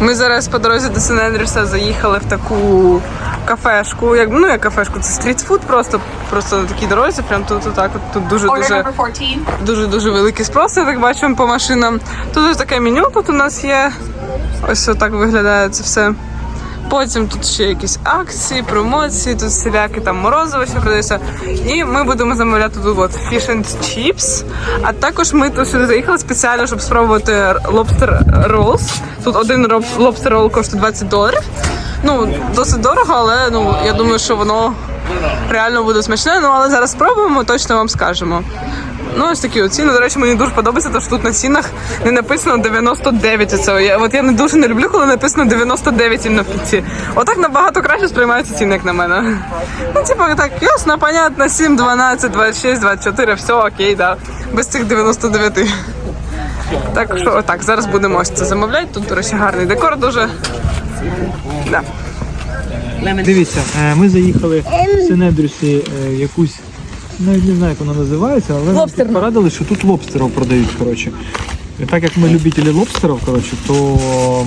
Ми зараз по дорозі до Сен-Ендрюса заїхали в таку кафешку. Як, ну, як кафешку, це стрітфуд просто, просто на такій дорозі, прям тут, отак, от, тут дуже дуже. Дуже дуже великий спрос, я так бачимо по машинам. Тут ось таке меню, тут у нас є. Ось отак виглядає це все. Потім тут ще якісь акції, промоції, тут всілякі там морозиво ще продається. І ми будемо замовляти тут от fish and chips. А також ми тут сюди заїхали спеціально, щоб спробувати lobster rolls. Тут один lobster roll коштує 20 доларів. Ну, досить дорого, але ну, я думаю, що воно реально буде смачне. Ну, але зараз спробуємо, точно вам скажемо. Ну, ось такі от ціни. До речі, мені дуже подобається, тому що тут на цінах не написано 99. Оце. Я, от я не дуже не люблю, коли написано 99 і на фіці. Отак набагато краще сприймаються ціни, як на мене. Ну, типу, так, ясно, понятно, 7, 12, 26, 24, все окей, да. Без цих 99. Так що отак, зараз будемо ось це замовляти. Тут, до речі, гарний декор дуже. Да. Дивіться, е, ми заїхали в Сенедрюсі е, якусь, навіть не знаю, як вона називається, але нам тут порадили, що тут лобстерів продають. Коротше. І так як ми любителі лобстерів, коротше, то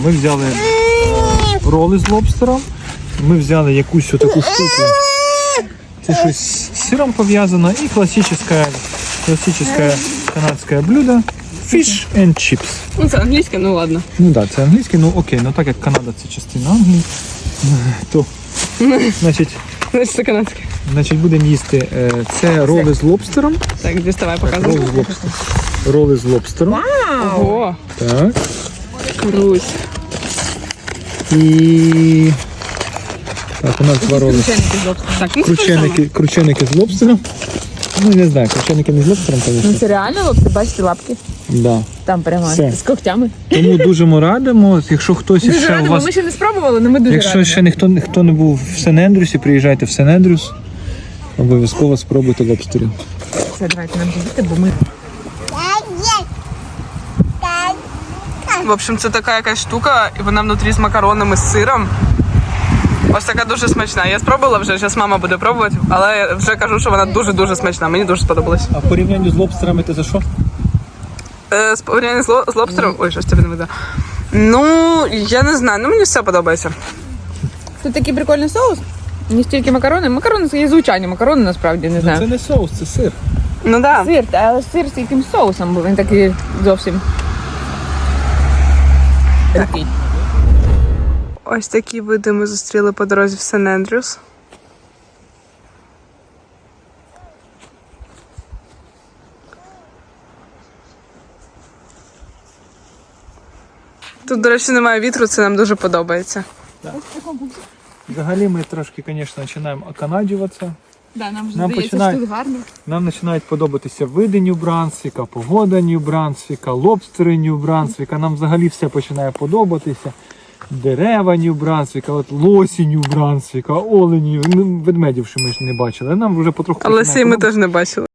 ми взяли е, роли з лобстером, ми взяли якусь таку штуку. Це щось з сиром пов'язано і класичне, класичне канадське блюдо Fish and chips. Ну, це англійське, ну ладно. Ну так, да, це англійський, ну окей, ну так як Канада це частина Англії, то Значить, це канадське. значить будемо їсти е, це роли з лобстером. Так, діставай, Роли з лобстером. Роли з лобстером. Ого, Так. Крусь. І. Так, у нас два роли. Так, ну Крученики, крученики з лобстером. Ну, не знаю, крученики не з лобстером, Ну це реально, лоб, бачите лапки? Да. Там прямо Все. з когтями. Тому дуже ми радимо, якщо хтось Дуже ще у радимо, вас. ми ще не спробували, але ми дуже Якщо радимо. ще ніхто, ніхто не був в Сен-Ендрюсі, приїжджайте в Сен-Ендрюс. Обов'язково спробуйте лобстерів. Все, давайте нам діти, бо ми В общем, це така якась штука, і вона внутрі з макаронами з сиром. Ось така дуже смачна. Я спробувала вже, зараз мама буде пробувати, але я вже кажу, що вона дуже-дуже смачна. Мені дуже сподобалось. А в порівнянні з лобстерами ти за що? Е, з порівняння з, ло- з лобстером. Ой, щось тебе не видно. Ну, я не знаю, ну мені все подобається. Тут такий прикольний соус. Не стільки макарони. Макарони це є звичайні макарони, насправді не знаю. Це не соус, це сир. Ну так. Да. Сир, але сир з якимсь соусом, бо він такий зовсім. Такий. Ось такі види ми зустріли по дорозі в Сен-Ендрюс. Тут, до речі, немає вітру, це нам дуже подобається. Взагалі ми трошки, звісно, починаємо оканадюватися. Да, нам Нам починає- тут гарно. Нам починають подобатися види Нью-Брансвіка, погода Нью-Брансвіка, лобстери Нью-Брансвіка. Нам взагалі все починає подобатися. Дерева Нью-Брансвіка, от лосі Нью-Брансвіка, олені, ну, ведмедів, що ми ж не бачили. Нам вже потроху Але починає сей ми подобатися. теж не бачили.